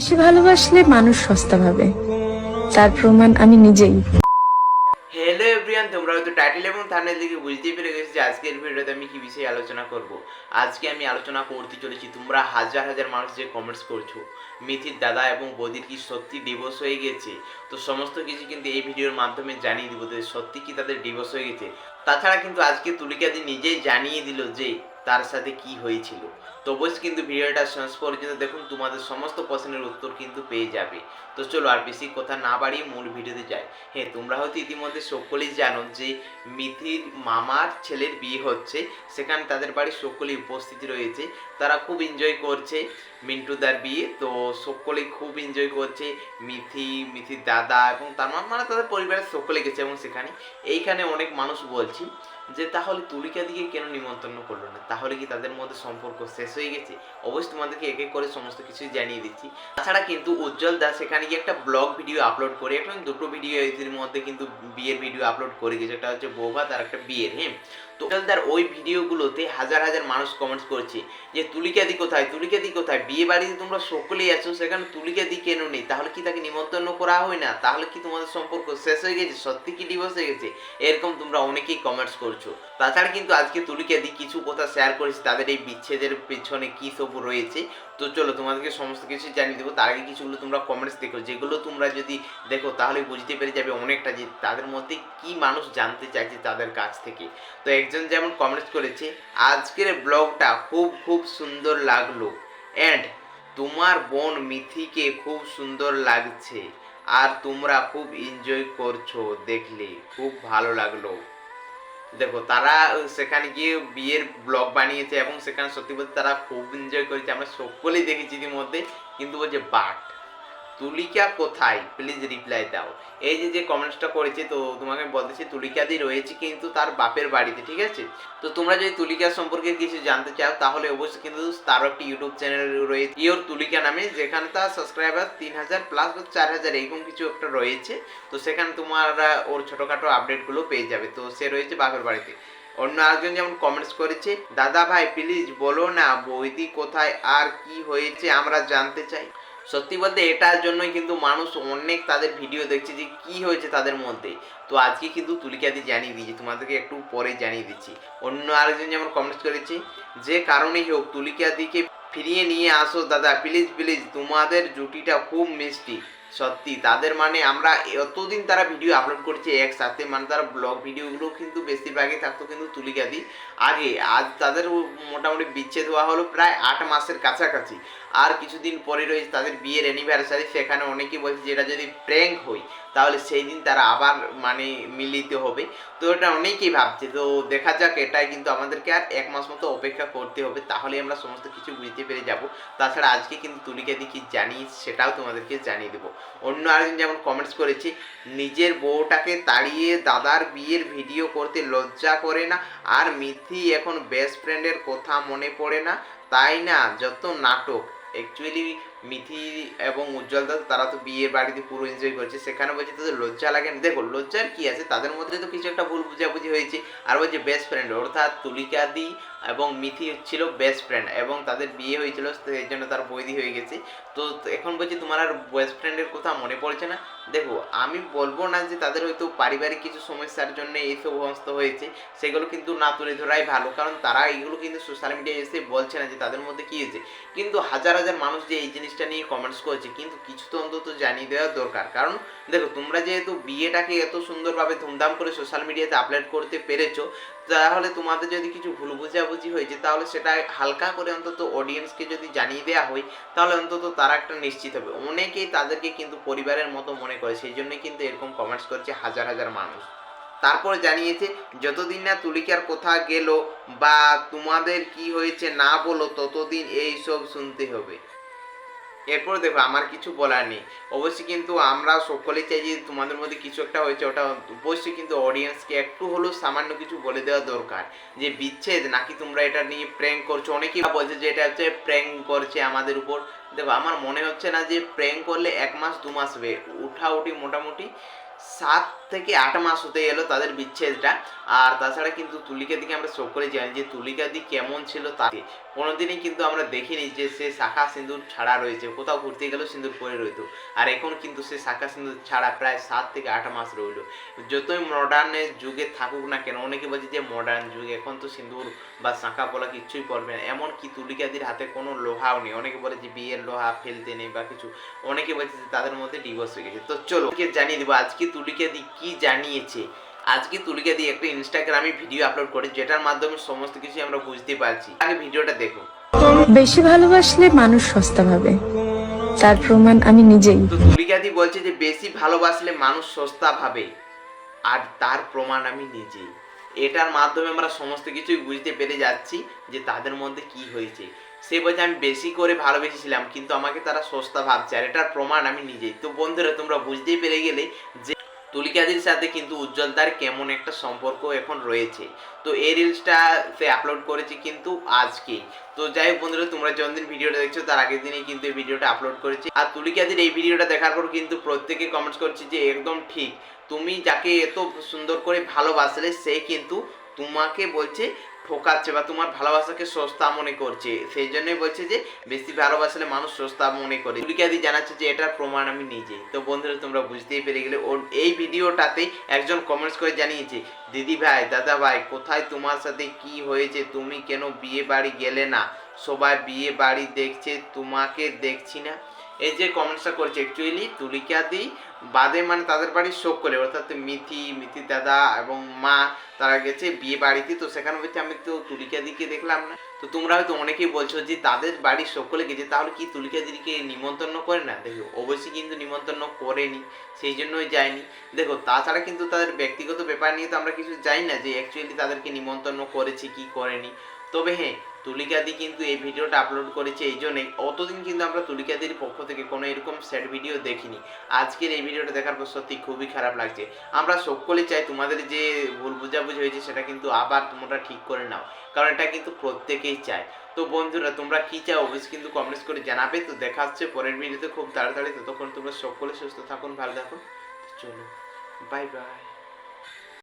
বেশি ভালোবাসলে মানুষ সস্তা ভাবে। তার প্রমাণ আমি নিজেই। হ্যালো এভরিওয়ান তোমরা হয়তো টাইটেল এবং থাম্বনেল দেখে বুঝতেই পেরে গেছো যে আজকের ভিডিওতে আমি কি বিষয়ে আলোচনা করব। আজকে আমি আলোচনা করতে চলেছি, তোমরা হাজার হাজার মানুষ যে কমেন্টস করছ, মিথির দাদা এবং বদির কি সত্যি ডিভোর্স হয়ে গেছে? তো সমস্ত কিছু কিন্তু এই ভিডিওর মাধ্যমে জানিয়ে দিব যে সত্যি কি তাদের ডিভোর্স হয়ে গেছে। তাছাড়া কিন্তু আজকে তুলিকাদি নিজেই জানিয়ে দিল যে তার সাথে কি হয়েছিল? তো অবশ্যই কিন্তু ভিডিওটা শেষ পর্যন্ত দেখুন, তোমাদের সমস্ত প্রশ্নের উত্তর কিন্তু পেয়ে যাবে। তো চলো আর বেশি কথা না বাড়িয়ে মূল ভিডিওতে যাই। হ্যাঁ তোমরা হয়তো ইতিমধ্যে সকলেই জানো যে মিথির মামার ছেলের বিয়ে হচ্ছে। সেখানে তাদের বাড়ির সকলেই উপস্থিতি রয়েছে। তারা খুব এনজয় করছে মিন্টুদার বিয়ে। তো সকলেই খুব এনজয় করছে মিথি, মিথির দাদা এবং তার মানে তাদের পরিবারের সকলে গেছে এবং সেখানে। এইখানে অনেক মানুষ বলছি যে, তাহলে তুলিকা দিকে কেন নিমন্ত্রণ করল না? তাহলে কি তাদের মধ্যে সম্পর্ক শেষ হয়ে গেছে? অবশ্যই তোমাদেরকে এক এক করে সমস্ত কিছুই জানিয়ে দিচ্ছি। তাছাড়া কিন্তু উজ্জ্বল দাস সেখানে গিয়ে একটা ব্লগ ভিডিও আপলোড করে, একটা দুটো ভিডিও এর মধ্যে কিন্তু বিয়ের ভিডিও আপলোড করে গেছে। একটা হচ্ছে বৌভাত আর একটা বিয়ের হ্যাঁ? তো উজ্জ্বলদার ওই ভিডিওগুলোতে হাজার হাজার মানুষ কমেন্টস করছে যে তুলিকাদি কোথায়? তুলিকাদি কোথায়? বিয়ে বাড়িতে তোমরা সকলেই আছো, সেখানে তুলিকাদি কেন নেই? তাহলে কি তাকে নিমন্ত্রণ করা হয় না? তাহলে কি তোমাদের সম্পর্ক শেষ হয়ে গেছে? সত্যি কি ডিভোর্স হয়ে গেছে? এরকম তোমরা অনেকেই কমেন্টস করছ। তাছাড়া কিন্তু আজকে তুলিকাদি কিছু কথা শেয়ার করেছে, তাদের এই বিচ্ছেদের পেছনে কি সব রয়েছে। তো চলো তোমাদেরকে সমস্ত কিছু জানিয়ে দেবো। তার আগে কিছুগুলো তোমরা কমেন্টস দেখো। যেগুলো তোমরা যদি দেখো, তাহলে বুঝতে পেরে যাবে অনেকটা যে তাদের মধ্যে কি মানুষ জানতে চাইছে তাদের কাছ থেকে। তো একজন যেমন কমেন্টস করেছে, আজকের ব্লগটা খুব খুব সুন্দর লাগল। অ্যান্ড তোমার বোন মিথিকে খুব সুন্দর লাগছে। আর তোমরা খুব এনজয় করছ দেখলে। খুব ভালো লাগল। দেখো, তারা সেখানে গিয়ে বিয়ের ব্লগ বানিয়েছে এবং সেখানে সত্যি বলতে তারা খুব এনজয় করেছে। আমরা সকলেই দেখেছি ইতিমধ্যে কিন্তু বলছে বাট তুলিকা কোথায়? প্লিজ রিপ্লাই দাও। এই যে যে কমেন্টসটা করেছে, তো তোমাকে বলতেছি, তুলিকাদি রয়েছে কিন্তু তার বাপের বাড়িতে, ঠিক আছে? তো তোমরা যদি তুলিকা সম্পর্কে কিছু জানতে চাও, তাহলে অবশ্যই কিন্তু তারও একটি ইউটিউব চ্যানেল রয়েছে ইয়োর তুলিকা নামে, যেখানে তার সাবস্ক্রাইবার তিন হাজার প্লাস বা চার হাজার এরকম কিছু একটা রয়েছে। তো সেখানে তোমরা ওর ছোটোখাটো আপডেটগুলো পেয়ে যাবে। তো সে রয়েছে বাপের বাড়িতে। অন্য আরেকজন যেমন কমেন্টস করেছে, দাদা ভাই প্লিজ বলো না বৌদি কোথায়, আর কি হয়েছে, আমরা জানতে চাই। সত্যি বলতে এটার জন্যই কিন্তু মানুষ অনেক তাদের ভিডিও দেখছে যে কি হয়েছে তাদের মধ্যে। তো আজকে কিন্তু তুলিকাদি জানিয়ে দিয়েছি, তোমাদেরকে একটু পরে জানিয়ে দিচ্ছি। অন্য আরেকজন যেমন কমেন্টস করেছি, যে কারণেই হোক, তুলিকাদিকে ফিরিয়ে নিয়ে আসো দাদা প্লিজ প্লিজ তোমাদের জুটিটা খুব মিষ্টি। সত্যি, তাদের মানে আমরা এতদিন তারা ভিডিও আপলোড করছে একসাথে মানে তারা ব্লগ ভিডিওগুলো কিন্তু বেশিরভাগই থাকতো কিন্তু তুলিকাদি। আগে, আজ তাদের মোটামুটি বিচ্ছেদ হওয়া হলো প্রায় আট মাসের কাছাকাছি। আর কিছুদিন পরে রয়েছে তাদের বিয়ের অ্যানিভার্সারি সেখানে অনেকেই বলছে যে এটা যদি প্র্যাঙ্ক হয়, তাহলে সেই দিন তারা আবার মানে মিলিত হবে। তো এটা অনেকেই ভাবছে, তো দেখা যাক, এটাই কিন্তু আমাদেরকে আর এক মাস মতো অপেক্ষা করতে হবে, তাহলে আমরা সমস্ত কিছু বুঝতে পেরে যাব। তাছাড়া আজকে কিন্তু তুলিকা দি কি জানি সেটাও তোমাদেরকে জানিয়ে দেবো। অন্য আরেকজন যেমন কমেন্টস করেছি, নিজের বউটাকে তাড়িয়ে দাদার বিয়ের ভিডিও করতে লজ্জা করে না, আর মিথি এখন বেস্ট ফ্রেন্ডের কথা মনে পড়ে না, তাই না? যত নাটক অ্যাকচুয়ালি মিথি এবং উজ্জ্বল দাস তারা তো বিয়ে বাড়িতে পুরো এনজয় করছে। সেখানে বলছে, তাদের লজ্জা লাগে না? দেখো, লজ্জার কি আছে? তাদের মধ্যে তো কিছু একটা ভুল বুঝাবুঝি হয়েছে। আর বলছে বেস্ট ফ্রেন্ড অর্থাৎ তুলিকা দি এবং মিথি ছিল বেস্ট ফ্রেন্ড এবং তাদের বিয়ে হয়েছিল সেই জন্য তার বৈধি হয়ে গেছে। তো এখন বলছি, তোমার আর বেস্ট ফ্রেন্ডের কথা মনে পড়ছে না? দেখো, আমি বলব না যে তাদের হয়তো পারিবারিক কিছু সমস্যার জন্য এইসব সমস্ত হয়েছে, সেগুলো কিন্তু না তুলে ধরাই ভালো, কারণ তারা এইগুলো কিন্তু সোশ্যাল মিডিয়ায় এসে বলছে না যে তাদের মধ্যে কী হয়েছে। কিন্তু হাজার হাজার মানুষ যে এই জিনিসটা নিয়ে কমেন্টস করছে, কিন্তু কিছু তো অন্তত জানিয়ে দেওয়া দরকার। কারণ দেখো, তোমরা যেহেতু বিয়েটাকে এত সুন্দরভাবে ধুমধাম করে সোশ্যাল মিডিয়াতে আপলোড করতে পেরেছ, তাহলে তোমাদের যদি কিছু ভুল বুঝাবুঝি হয়েছে, তাহলে সেটা হালকা করে অন্তত অডিয়েন্সকে যদি জানিয়ে দেওয়া হয়, তাহলে অন্তত তারা একটা নিশ্চিত হবে। অনেকেই তাদেরকে কিন্তু পরিবারের মতো মনে করে, সেই জন্যই কিন্তু এরকম কমেন্টস করছে হাজার হাজার মানুষ। তারপর জানিয়েছে, যতদিন না তুলিকার কোথা গেল বা তোমাদের কি হয়েছে না বলো, ততদিন এই সব শুনতে হবে। এরপর দেখো, আমার কিছু বলার নেই। অবশ্যই কিন্তু আমরা সকলেই চাই যে তোমাদের মধ্যে কিছু একটা হয়েছে, ওটা অবশ্যই কিন্তু অডিয়েন্সকে একটু হলেও সামান্য কিছু বলে দেওয়া দরকার। যে বিচ্ছেদ, নাকি তোমরা এটা নিয়ে প্র্যাঙ্ক করছ? অনেকেই বলছে যে এটা হচ্ছে প্র্যাঙ্ক করছে আমাদের উপর। দেখো, আমার মনে হচ্ছে না যে প্র্যাঙ্ক করলে এক মাস, দু মাস হবে। উঠাউঠি মোটামুটি সাত থেকে আট মাস হতে গেল তাদের বিচ্ছেদটা। আর তাছাড়া কিন্তু তুলিকা দিকে আমরা সকলে জানি যে তুলিকা দি কেমন ছিল তাকে। কোনোদিনই কিন্তু আমরা দেখিনি যে সে শাখা সিঁদুর ছাড়া রয়েছে, কোথাও ঘুরতে গেলেও সিঁদুর পরে রইতো। আর এখন কিন্তু সে শাখা সিঁদুর ছাড়া প্রায় সাত থেকে আট মাস রইল। যতই মডার্নের যুগে থাকুক না কেন, অনেকে বলছে যে মডার্ন যুগ, এখন তো সিঁদুর বা শাঁখা পলা কিচ্ছুই পড়বে না। এমন কি তুলিকাদির হাতে কোনো লোহাও নেই। অনেকে বলে যে বিয়ের লোহা ফেলতে নেই বা কিছু। অনেকে বলছে যে তাদের মধ্যে ডিভোর্স হয়ে গেছে। তো চলো জানিয়ে দেবো, আজকে তুলিকাদি কি জানিয়েছে? আজকে তুলিকাদি একটা ইনস্টাগ্রামে ভিডিও আপলোড করে যেটার মাধ্যমে সমস্ত কিছু আমরা বুঝতে পারছি। আগে ভিডিওটা দেখো বেশি ভালোবাসলে মানুষ সস্তা ভাবে। তার প্রমাণ আমি নিজেই। তো তুলিকাদি বলছে যে বেশি ভালোবাসলে মানুষ সস্তা ভাবে। আর তার প্রমাণ আমি নিজেই। এটার মাধ্যমে আমরা সমস্ত কিছুই বুঝতে পেরে যাচ্ছি যে তাদের মধ্যে কি হয়েছে। সে বলছে আমি বেশি করে ভালোবেসেছিলাম কিন্তু আমাকে তারা সস্তা ভাবছে আর এটার প্রমাণ আমি নিজেই। তো বন্ধুরা তোমরা বুঝতেই পেরে গেলে যে তুলিকাদির সাথে কিন্তু উজ্জ্বল তার কেমন একটা সম্পর্ক এখন রয়েছে। তো এই রিলসটা সে আপলোড করেছে কিন্তু আজকেই তো যাই হোক বন্ধুরা, তোমরা যতদিন ভিডিওটা দেখছ, তার আগের দিনই কিন্তু এই ভিডিওটা আপলোড করেছে। আর তুলিকাদির এই ভিডিওটা দেখার পর কিন্তু প্রত্যেকে কমেন্টস করছে যে, একদম ঠিক। তুমি যাকে এত সুন্দর করে ভালোবাসলে, সে কিন্তু তোমাকে বলছে ঠকাচ্ছে বা তোমার ভালোবাসাকে সস্তা মনে করছে, সেই জন্যই বলছে যে বেশি ভালোবাসলে মানুষ সস্তা মনে করে। তুলিকাদি জানাচ্ছে যে এটার প্রমাণ আমি নিজে। তো বন্ধুরা, তোমরা বুঝতেই পেরে গেলে ওর এই ভিডিওটাতে একজন কমেন্টস করে জানিয়েছে, দিদি ভাই, দাদা ভাই, কোথায় তোমার সাথে কি হয়েছে? তুমি কেন বিয়ে বাড়ি গেলে না? সবাই বিয়ে বাড়ি দেখছে, তোমাকে দেখছি না। এই যে কমেন্টসটা করছে অ্যাকচুয়ালি তুলিকাদি বাদে মানে তাদের শোক করে অর্থাৎ মিথি মিথি দাদা এবং মা, তারা গেছে বিয়ে বাড়িতে। তো সেখানে হচ্ছে আমি তো তুলিকাদিকে দেখলাম না। তো তোমরা হয়তো অনেকেই বলছো যে তাদের বাড়ির সকলে গেছে, তাহলে কি তুলিকাদিকে নিমন্ত্রণ করে না? দেখো, অবশ্যই কিন্তু নিমন্ত্রণ করেনি, সেই জন্যই যায়নি। দেখো, তাছাড়া কিন্তু তাদের ব্যক্তিগত ব্যাপার নিয়ে তো আমরা কিছু জানি না যে অ্যাকচুয়ালি তাদেরকে নিমন্ত্রণ করেছে কি করেনি। তবে হ্যাঁ তুলিকাদি কিন্তু এই ভিডিওটা আপলোড করেছে এই জন্যই। অতদিন কিন্তু আমরা তুলিকাদির পক্ষ থেকে কোনো এরকম স্যাড ভিডিও দেখিনি। আজকের এই ভিডিওটা দেখার পর সত্যি খুবই খারাপ লাগছে। আমরা সকলে চাই তোমাদের যে ভুল বোঝাবুঝি হয়েছে সেটা কিন্তু আবার তোমরা ঠিক করে নাও, কারণ এটা কিন্তু প্রত্যেকেই চায়। তো বন্ধুরা, তোমরা কি চাও অবশ্যই কিন্তু কমেন্টস করে জানাবে। তো দেখা হচ্ছে পরের ভিডিওতে খুব তাড়াতাড়ি। ততক্ষণ তোমরা সকলে সুস্থ থাকুন, ভালো থাকুন। চলো বাই বাই